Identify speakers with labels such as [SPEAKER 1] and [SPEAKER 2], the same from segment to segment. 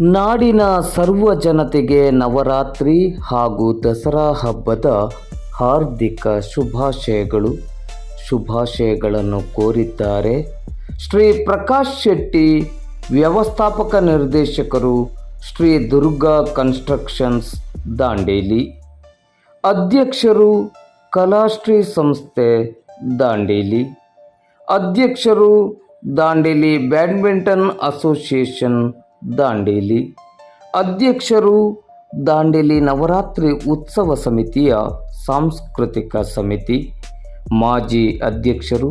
[SPEAKER 1] ನಾಡಿನ ಸರ್ವ ಜನತೆಗೆ ನವರಾತ್ರಿ ಹಾಗೂ ದಸರಾ ಹಬ್ಬದ ಹಾರ್ದಿಕ ಶುಭಾಶಯಗಳು. ಶುಭಾಶಯಗಳನ್ನು ಕೋರಿದ್ದಾರೆ ಶ್ರೀ ಪ್ರಕಾಶ್ ಶೆಟ್ಟಿ, ವ್ಯವಸ್ಥಾಪಕ ನಿರ್ದೇಶಕರು ಶ್ರೀ ದುರ್ಗಾ ಕನ್ಸ್ಟ್ರಕ್ಷನ್ಸ್ ದಾಂಡೇಲಿ, ಅಧ್ಯಕ್ಷರು ಕಲಾಶ್ರೀ ಸಂಸ್ಥೆ ದಾಂಡೇಲಿ, ಅಧ್ಯಕ್ಷರು ದಾಂಡೇಲಿ ಬ್ಯಾಡ್ಮಿಂಟನ್ ಅಸೋಸಿಯೇಷನ್ ದಾಂಡೇಲಿ. ಅಧ್ಯಕ್ಷರು ದಾಂಡೇಲಿ ನವರಾತ್ರಿ ಉತ್ಸವ ಸಮಿತಿಯ ಸಾಂಸ್ಕೃತಿಕ ಸಮಿತಿ. ಮಾಜಿ ಅಧ್ಯಕ್ಷರು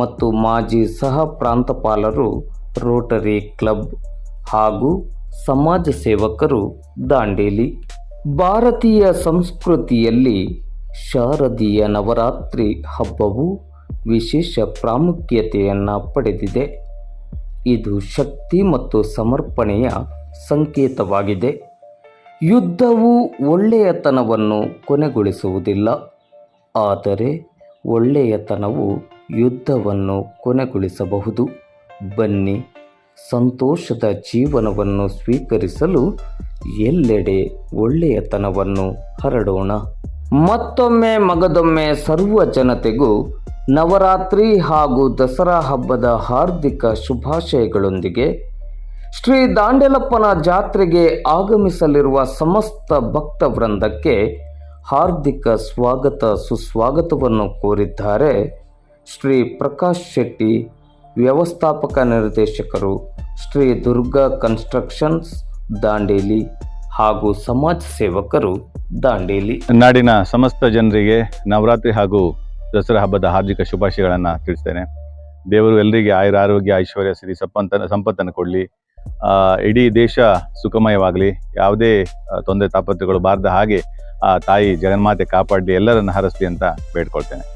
[SPEAKER 1] ಮತ್ತು ಮಾಜಿ ಸಹ ಪ್ರಾಂತಪಾಲರು ರೋಟರಿ ಕ್ಲಬ್ ಹಾಗೂ ಸಮಾಜ ಸೇವಕರು ದಾಂಡೇಲಿ. ಭಾರತೀಯ ಸಂಸ್ಕೃತಿಯಲ್ಲಿ ಶಾರದೀಯ ನವರಾತ್ರಿ ಹಬ್ಬವು ವಿಶೇಷ ಪ್ರಾಮುಖ್ಯತೆಯನ್ನು ಪಡೆದಿದೆ. ಇದು ಶಕ್ತಿ ಮತ್ತು ಸಮರ್ಪಣೆಯ ಸಂಕೇತವಾಗಿದೆ. ಯುದ್ಧವು ಒಳ್ಳೆಯತನವನ್ನು ಕೊನೆಗೊಳಿಸುವುದಿಲ್ಲ. ಆದರೆ ಒಳ್ಳೆಯತನವು ಯುದ್ಧವನ್ನು ಕೊನೆಗೊಳಿಸಬಹುದು. ಬನ್ನಿ, ಸಂತೋಷದ ಜೀವನವನ್ನು ಸ್ವೀಕರಿಸಲು ಎಲ್ಲೆಡೆ ಒಳ್ಳೆಯತನವನ್ನು ಹರಡೋಣ. ಮತ್ತೊಮ್ಮೆ ಮಗದೊಮ್ಮೆ ಸರ್ವ ಜನತೆಗೂ ನವರಾತ್ರಿ ಹಾಗೂ ದಸರಾ ಹಬ್ಬದ ಹಾರ್ದಿಕ ಶುಭಾಶಯಗಳೊಂದಿಗೆ ಶ್ರೀ ದಾಂಡೆಲಪ್ಪನ ಜಾತ್ರೆಗೆ ಆಗಮಿಸಲಿರುವ ಸಮಸ್ತ ಭಕ್ತ ವೃಂದಕ್ಕೆ ಹಾರ್ದಿಕ ಸ್ವಾಗತ ಸುಸ್ವಾಗತವನ್ನು ಕೋರಿದ್ದಾರೆ ಶ್ರೀ ಪ್ರಕಾಶ್ ಶೆಟ್ಟಿ, ವ್ಯವಸ್ಥಾಪಕ ನಿರ್ದೇಶಕರು ಶ್ರೀ ದುರ್ಗಾ ಕನ್ಸ್ಟ್ರಕ್ಷನ್ಸ್, ದಾಂಡೇಲಿ ಹಾಗೂ ಸಮಾಜ ಸೇವಕರು ದಾಂಡೇಲಿ.
[SPEAKER 2] ನಾಡಿನ ಸಮಸ್ತ ಜನರಿಗೆ ನವರಾತ್ರಿ ಹಾಗೂ ದಸರಾ ಹಬ್ಬದ ಹಾರ್ದಿಕ ಶುಭಾಶಯಗಳನ್ನು ತಿಳಿಸ್ತೇನೆ. ದೇವರು ಎಲ್ಲರಿಗೆ ಆಯುರ ಆರೋಗ್ಯ, ಐಶ್ವರ್ಯ, ಸಿರಿ ಸಂಪತ್ತನ್ನು ಸಂಪತ್ತನ್ನು ಕೊಡಲಿ. ಇಡೀ ದೇಶ ಸುಖಮಯವಾಗಲಿ. ಯಾವುದೇ ತೊಂದರೆ ತಾಪತ್ರಗಳು ಬಾರದ ಹಾಗೆ ಆ ತಾಯಿ ಜಗನ್ಮಾತೆ ಕಾಪಾಡಲಿ, ಎಲ್ಲರನ್ನು ಹರಸಲಿ ಅಂತ ಬೇಡ್ಕೊಳ್ತೇನೆ.